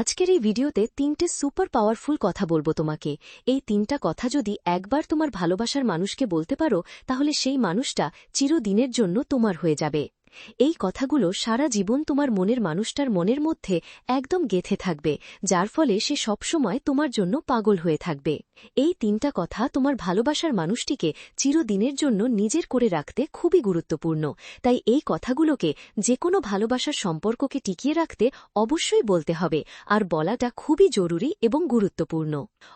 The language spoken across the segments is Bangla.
আজকের এই ভিডিওতে তিনটে সুপার পাওয়ারফুল কথা বলব তোমাকে। এই তিনটা কথা যদি একবার তোমার ভালোবাসার মানুষকে বলতে পারো, তাহলে সেই মানুষটা চিরদিনের জন্য তোমার হয়ে যাবে। এই কথাগুলো সারা জীবন তোমার মনের মানুষটার মনের মধ্যে একদম গেথে থাকবে, যার ফলে সে সবসময় তোমার জন্য পাগল হয়ে থাকবে। এই তিনটা কথা তোমার ভালোবাসার মানুষটিকে চিরদিনের জন্য নিজের করে রাখতে খুবই গুরুত্বপূর্ণ। তাই এই কথাগুলোকে যে কোনো ভালোবাসার সম্পর্ককে টিকিয়ে রাখতে অবশ্যই বলতে হবে, আর বলাটা খুবই জরুরি এবং গুরুত্বপূর্ণ।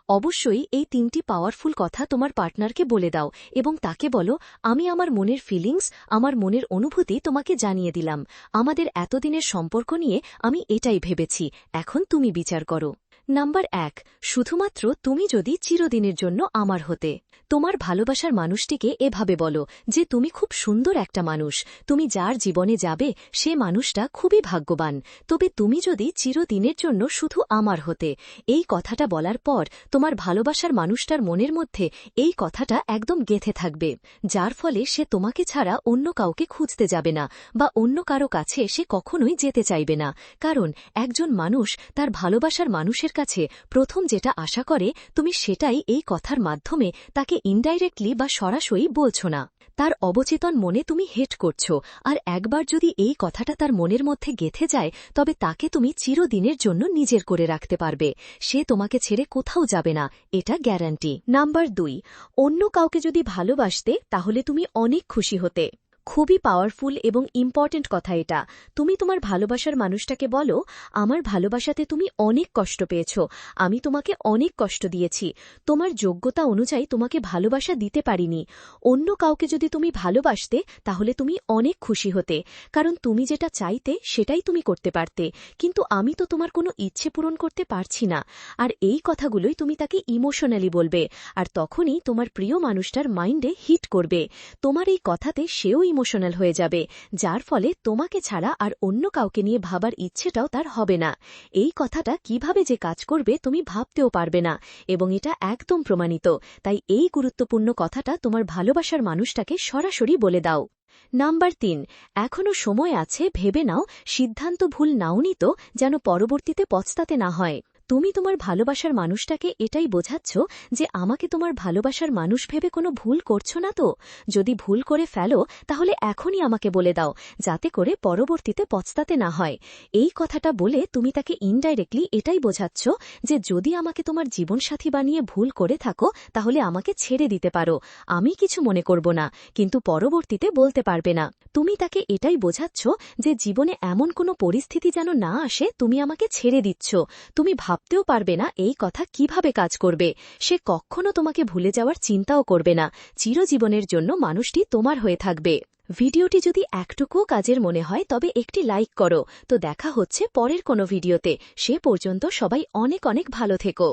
অবশ্যই এই তিনটি পাওয়ারফুল কথা তোমার পার্টনারকে বলে দাও এবং তাকে বলো, আমি আমার মনের ফিলিংস আমার মনের অনুভূতি তোমাকে জানিয়ে দিলাম আমাদের এতদিনের সম্পর্ক নিয়ে আমি এটাই ভেবেছি। এখন তুমি বিচার করো। নাম্বার এক, শুধুমাত্র তুমি যদি চিরদিনের জন্য আমার হতে। তোমার ভালোবাসার মানুষটিকে এভাবে বলো যে তুমি খুব সুন্দর একটা মানুষ। তুমি যার জীবনে যাবে, সে মানুষটা খুবই ভাগ্যবান। তবে তুমি যদি চিরদিনের জন্য শুধু আমার হতে, এই কথাটা বলার পর তোমার ভালোবাসার মানুষটার মনের মধ্যে এই কথাটা একদম গেথে থাকবে, যার ফলে সে তোমাকে ছাড়া অন্য কাউকে খুঁজতে যাবে না বা অন্য কারও কাছে সে কখনোই যেতে চাইবে না। কারণ একজন মানুষ তার ভালোবাসার মানুষের কাছে প্রথম যেটা আশা করে, তুমি সেটাই এই কথার মাধ্যমে তাকে ইনডাইরেক্টলি বা সরাসরি বলছ না। তার অবচেতন মনে তুমি হেট করছ, আর একবার যদি এই কথাটা তার মনের মধ্যে গেথে যায়, তবে তাকে তুমি চিরদিনের জন্য নিজের করে রাখতে পারবে। সে তোমাকে ছেড়ে কোথাও যাবে না, এটা গ্যারান্টি নাম্বার দুই, অন্য কাউকে যদি ভালোবাসতে, তাহলে তুমি অনেক খুশি হতে। খুবই পাওয়ারফুল এবং ইম্পর্ট্যান্ট কথা এটা। তুমি তোমার ভালোবাসার মানুষটাকে বলো, আমার ভালোবাসাতে তুমি অনেক কষ্ট পেয়েছ, আমি তোমাকে অনেক কষ্ট দিয়েছি। তোমার যোগ্যতা অনুযায়ী তোমাকে ভালোবাসা দিতে পারিনি। অন্য কাউকে যদি তুমি ভালোবাসতে, তাহলে তুমি অনেক খুশি হতে। কারণ তুমি যেটা চাইতে, সেটাই তুমি করতে পারতে। কিন্তু আমি তো তোমার কোনো ইচ্ছে পূরণ করতে পারছি না। আর এই কথাগুলোই তুমি তাকে ইমোশনালি বলবে। আর তখনই তোমার প্রিয় মানুষটার মাইন্ডে হিট করবে। তোমার এই কথাতে সেও ইমোশনাল হয়ে যাবে, যার ফলে তোমাকে ছাড়া আর অন্য কাউকে নিয়ে ভাবার ইচ্ছেটাও তার হবে না। এই কথাটা কীভাবে যে কাজ করবে তুমি ভাবতেও পারবে না, এবং এটা একদম প্রমাণিত। তাই এই গুরুত্বপূর্ণ কথাটা তোমার ভালোবাসার মানুষটাকে সরাসরি বলে দাও। নাম্বার তিন এখনও সময় আছে, ভেবে নাও, সিদ্ধান্ত ভুল নাও নিত যেন পরবর্তীতে পচতাতে না হয়। তুমি তোমার ভালোবাসার মানুষটাকে এটাই বোঝাচ্ছ যে আমাকে তোমার ভালোবাসার মানুষ ভেবে কোনো ভুল করছ না তো? যদি ভুল করে ফেলো, তাহলে এখনই আমাকে বলে দাও, যাতে করে পরবর্তীতে পচতাতে না হয়। এই কথাটা বলে তুমি তাকে ইনডাইরেক্টলি এটাই বোঝাচ্ছ যে যদি আমাকে তোমার জীবনসাথী বানিয়ে ভুল করে থাকো, তাহলে আমাকে ছেড়ে দিতে পারো। আমি কিছু মনে করব না, কিন্তু পরবর্তীতে বলতে পারবে না। তুমি তাকে এটাই বোঝাচ্ছ যে জীবনে এমন কোনো পরিস্থিতি যেন না আসে, তুমি আমাকে ছেড়ে দিচ্ছ। তুমি ভাবতেও পারবে না এই কথা কীভাবে কাজ করবে। সে কখনো তোমাকে ভুলে যাওয়ার চিন্তাও করবে না। চিরজীবনের জন্য মানুষটি তোমার হয়ে থাকবে। ভিডিওটি যদি একটুকুও কাজের মনে হয়, তবে একটি লাইক করো। তো দেখা হচ্ছে পরের কোনো ভিডিওতে। সে পর্যন্ত সবাই অনেক অনেক ভালো থেকো।